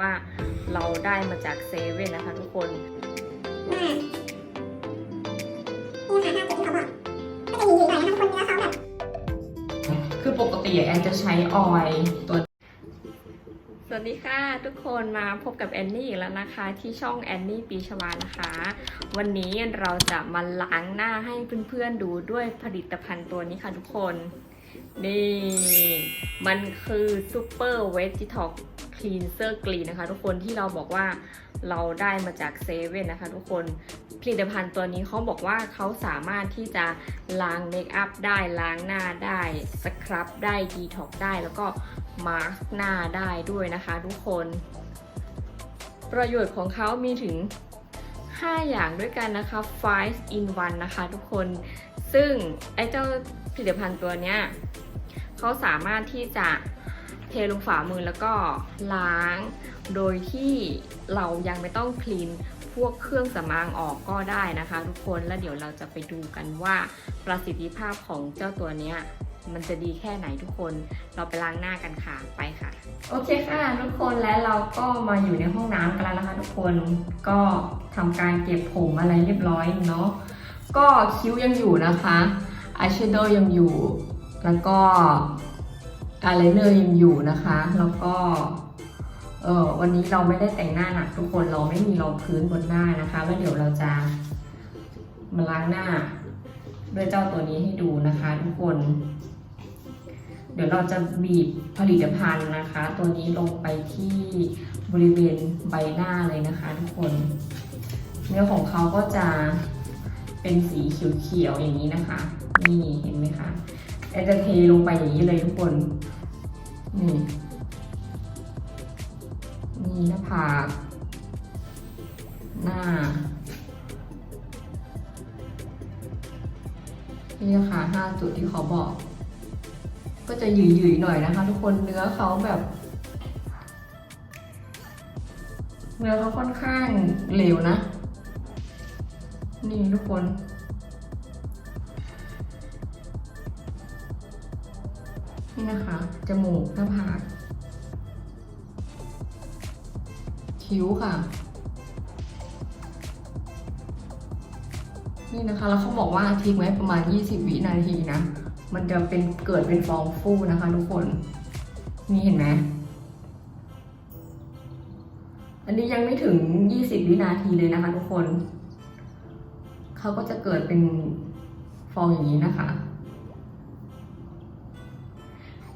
ว่าเราได้มาจากเซเว่นนะคะทุกคนนี่ค่ะห้าตัวที่เขาบอกก็จะหยืดๆหน่อยนะคะทุกคนเนื้อเขาแบบคือปกติแอนจะใช้ออยล์ตัวสวัสดีค่ะทุกคนมาพบกับแอนนี่อีกแล้วนะคะ ที่ช่องแอนนี่ปีชวานะคะ วันนี้เราจะมาล้างหน้าให้เพื่อนๆดูด้วยผลิตภัณฑ์ตัวนี้ค่ะทุกคน นี่ มันคือซูเปอร์เวจิท็อก คลีนเซอร์กรีนะคะ ทุกคนที่เราบอกว่าเราได้มาจากเซเว่นนะคะ ทุกคนผลิตภัณฑ์ตัวนี้เขาบอกว่าเขาสามารถที่จะล้างเมคอัพได้ล้างหน้าได้สครับได้ดีท็อกได้แล้วก็มาร์กหน้าได้ด้วยนะคะ ทุกคน ประโยชน์ของเขามีถึง 5 อย่างด้วยกันนะคะ five in one นะคะทุกคน ซึ่งไอ้เจ้าผลิตภัณฑ์ตัวเนี้ยเขาสามารถที่จะ เทลงฝ่ามือแล้วก็ล้าง โดยที่เรายังไม่ต้องคลีนพวกเครื่องสำอางออกก็ได้นะคะ ทุกคนแล้วเดี๋ยวเราจะไปดูกันว่าประสิทธิภาพของเจ้าตัวเนี้ยมันจะดีแค่ไหนทุกคน เราไปล้างหน้ากันค่ะ ไปค่ะ โอเคค่ะทุกคนและเราก็มาอยู่ในห้องน้ำกันแล้วนะคะ ทุกคน ก็ทำการเก็บผมอะไรเรียบร้อยเนาะ ก็คิ้วยังอยู่นะคะอายแชโดว์ยังอยู่ แล้วก็ อายไลเนอร์ยังอยู่นะคะ แล้วก็เออวันนี้เราไม่ได้แต่งหน้าหนักทุกคนเราไม่มีรองพื้นบนหน้านะคะแล้วเดี๋ยวเราจะมาล้างหน้า ด้วยเจ้าตัวนี้ให้ดูนะคะ ทุกคน เดี๋ยวเราจะบีบผลิตภัณฑ์นะคะ ตัวนี้ลงไปที่บริเวณใบหน้าเลยนะคะ ทุกคนเนื้อของเขาก็จะเป็นสีเขียวๆอย่างนี้นะคะ นี่เห็นไหมคะแอนจะเทลงไปอย่างนี้เลยทุกคน นี่นี่หน้าผากหน้า นี่นะคะห้าจุดที่เขาบอก ก็จะหยืยๆหน่อยนะคะ ทุกคนเนื้อเขาแบบ เนื้อเขาค่อนข้างเหลวนะ นี่ทุกคน นี่นะคะ จมูกหน้าผากคิ้วค่ะ นี่นะคะ แล้วเขาบอกว่าทิ้งไว้ประมาณ 20 วินาทีนะ มันจะเป็นเกิดเป็นฟองฟูนะคะทุกคน นี่เห็นไหม อันนี้ยังไม่ถึง 20 วินาทีเลยนะคะทุกคน เขาก็จะเกิดเป็นฟองอย่างนี้นะคะ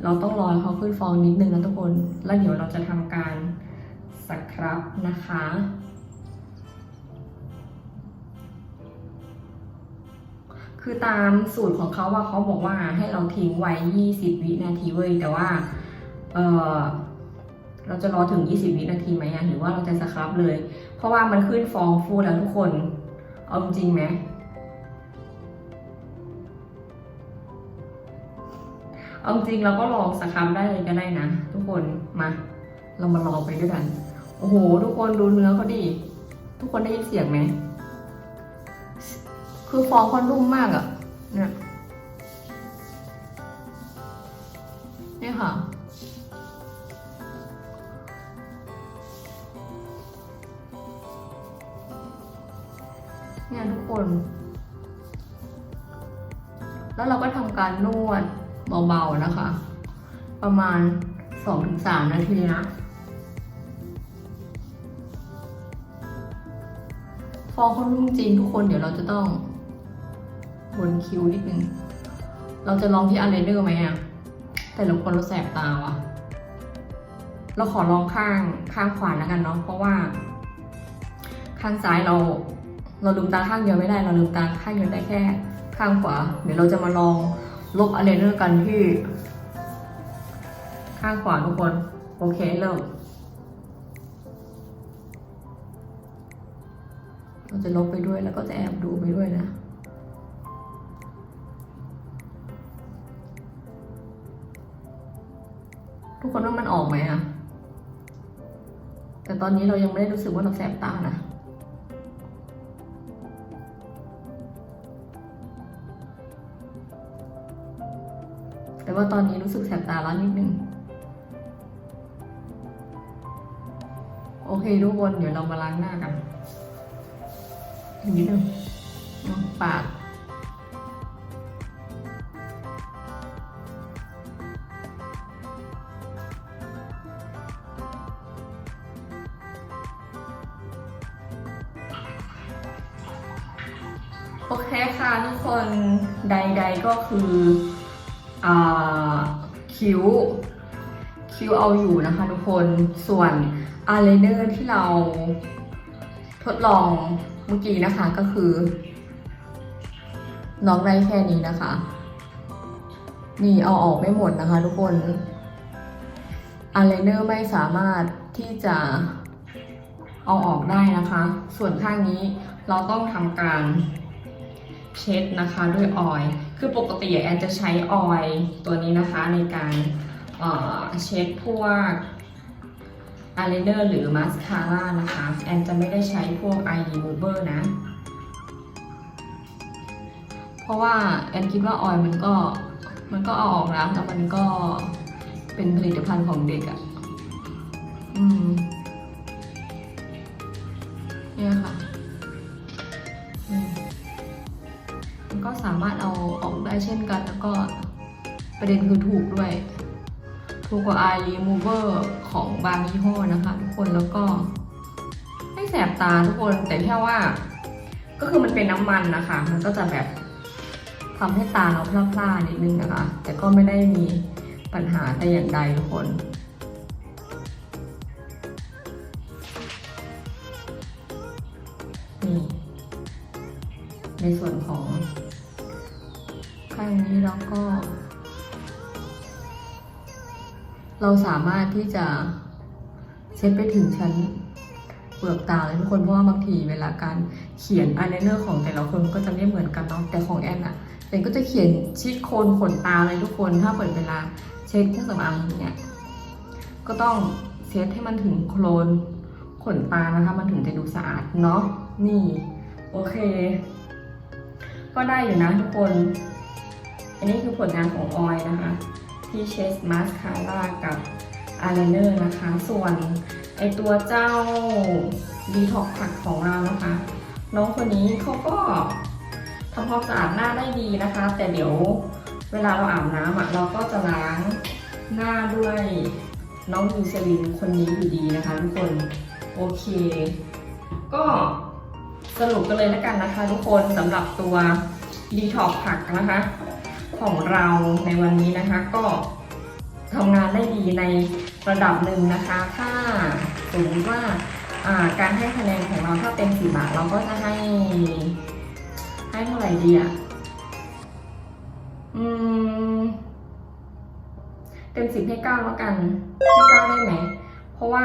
เราต้องรอให้เขาขึ้นฟองนิดนึงนะทุกคน แล้วเดี๋ยวเราจะทำการสครับนะคะ คือตามสูตรของเขาว่าเขาบอกว่าให้เราทิ้งไว้ 20 วินาทีเว้ย แต่ว่า เออเราจะรอถึง 20 วินาทีไหมหรือว่าเราจะสครับเลย เพราะว่ามันขึ้นฟองฟูแล้วทุกคน เอาจริงไหม เอาจริงเราก็ลองสครับได้เลยก็ได้นะ ทุกคนมาเรามาลองไปด้วยกัน โอ้โห ทุกคนดูเนื้อเขาดิทุกคนได้ยินเสียงไหมคือฟองเขานุ่มมากอะ่ะเนี่ยนี่ค่ะเนี่ยทุกคน แล้วเราก็ทำการนวด เบาๆนะคะ ประมาณ 2-3 นาทีนะ ฟองเขานุ่มจริงทุกคนเดี๋ยวเราจะต้องบนคิ้วนิดนึง เราจะลองที่อายไลเนอร์ไหมอะแต่ละคนเราแสบตาว่ะ เราขอลองข้างข้างขวาแล้วกันเนาะเพราะว่า ข้างซ้ายเราเราลืมตาข้างเดียวไม่ได้ เราลืมตาข้างเดียวได้แค่ ข้างขวา เดี๋ยวเราจะมาลอง ลบอายไลเนอร์กันที่ ข้างขวาทุกคน โอเคเริ่มเราจะลบไปด้วยแล้วก็จะแอบดูไปด้วยนะทุกคนว่ามันออกไหมอะแต่ตอนนี้เรายังไม่ได้รู้สึกว่าเราแสบตานะ แต่ว่าตอนนี้รู้สึกแสบตาแล้วนิดนึง โอเคทุกคนเดี๋ยวเรามาล้างหน้ากันอีกนิดนึงเนาะปากโอเคค่ะทุกคนใด ๆก็คือ คิ้ว คิ้วเอาอยู่นะคะทุกคน ส่วนอายไลเนอร์ที่เราทดลองเมื่อกี้นะคะก็คือ น้องได้แค่นี้นะคะ นี่เอาออกไม่หมดนะคะทุกคนอายไลเนอร์ไม่สามารถที่จะเอาออกได้นะคะ ส่วนข้างนี้เราต้องทำการ เช็ดนะคะด้วยออยคือปกติแอนจะใช้ออยตัวนี้นะคะในการเเช็ดพวกอายไลเนอร์หรือมาสคาร่านะคะ แอนจะไม่ได้ใช้พวก eye remover นะ เพราะว่าแอนคิดว่าออยมันก็มันก็เอาออกแล้วแล้วมันก็เป็นผลิตภัณฑ์ของเด็กอะ่ะ อืมเนี่ยค่ะ ก็สามารถเอาออกได้เช่นกัน แล้วก็ประเด็นคือถูกด้วย ถูกกว่า eye remover ของบางยี่ห้อนะคะ ทุกคนแล้วก็ไม่แสบตาทุกคนแต่แค่ว่า ก็คือมันเป็นน้ำมันนะคะ มันก็จะแบบทำให้ตาเราพร่าๆนิดนึงนะคะ แต่ก็ไม่ได้มีปัญหาแต่อย่างใดทุกคนนี่ในส่วนของ ข้างนี้แล้วก็ เราสามารถที่จะเช็ดไปถึงชั้นเปลือกตาเลยทุกคนเพราะว่าบางทีเวลาการเขียนอายไลเนอร์ของแต่ละคนก็จะไม่เหมือนกันเนาะแต่ของแอนอะแอนก็จะเขียนชิดโคนขนตาเลยทุกคนถ้าเปิดเวลาเช็ดเครื่องสำอางอย่างเนี่ยก็ต้องเช็ดให้มันถึงโคลนขนตานะคะ มันถึงจะดูสะอาดเนาะนี่ โอเค ก็ได้อยู่นะทุกคน อันนี้คือผลงานของออยนะคะ ที่เชสมาสคาร่ากับอายไลเนอร์นะคะ ส่วนไอตัวเจ้าดีท็อกผักของเรานะคะ น้องคนนี้เขาก็ทำความสะอาดหน้าได้ดีนะคะ แต่เดี๋ยวเวลาเราอาบน้ำอะเราก็จะล้างหน้าด้วยน้องยูเซลินคนนี้อยู่ดีนะคะทุกคนโอเค ก็สรุปกันเลยแล้วกันนะคะทุกคนสำหรับตัวดีท็อกผักนะคะ ของเราในวันนี้นะคะก็ทำงานได้ดีในระดับหนึ่งนะคะ ถ้าสมมติว่าการให้คะแนนของเราถ้าเต็มสี่บาทเราก็จะให้ ให้เท่าไหร่ดีอะอืมเต็มสิบให้เก้าแล้วกันให้เก้าได้ไหม เพราะว่า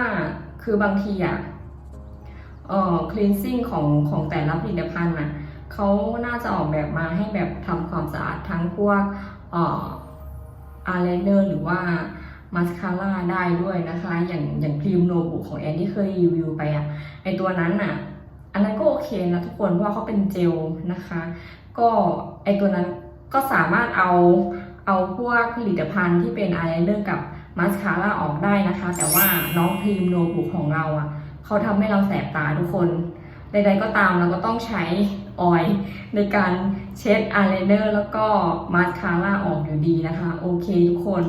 คือบางทีอะเอ่อ cleansing ของของแต่ละผลิตภัณฑ์น่ะเขาน่าจะออกแบบมาให้แบบทำความสะอาด พวกอ่ออายไลเนอร์หรือว่ามาสคาร่าได้ด้วยนะคะ อย่างอย่างครีมโนบุของแอนที่เคยรีวิวไปอะไอตัวนั้นอะอันนั้นก็โอเคนะทุกคนเพราะว่าเขาเป็นเจลนะคะ ก็ไอตัวนั้นก็สามารถเอาเอาพวกผลิตภัณฑ์ที่เป็นอายไลเนอร์กับมาสคาร่าออกได้นะคะ แต่ว่าน้องครีมโนบุของเราอะเขาทำให้เราแสบตาทุกคน ใดๆก็ตามเราก็ต้องใช้ ออยล์ในการเช็ดอายไลเนอร์แล้วก็มาสคาร่าออกอยู่ดีนะคะ โอเคทุกคน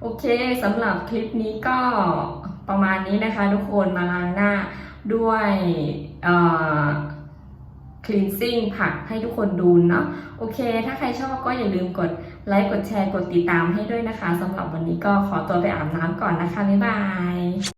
โอเคสำหรับคลิปนี้ก็ประมาณนี้นะคะ ทุกคนมาล้างหน้าด้วยเอ่อ cleansing ผักให้ทุกคนดูเนาะโอเค ถ้าใครชอบก็อย่าลืมกดไลค์กดแชร์กดติดตามให้ด้วยนะคะสำหรับวันนี้ก็ขอตัวไปอาบน้ำก่อนนะคะ บ๊ายบาย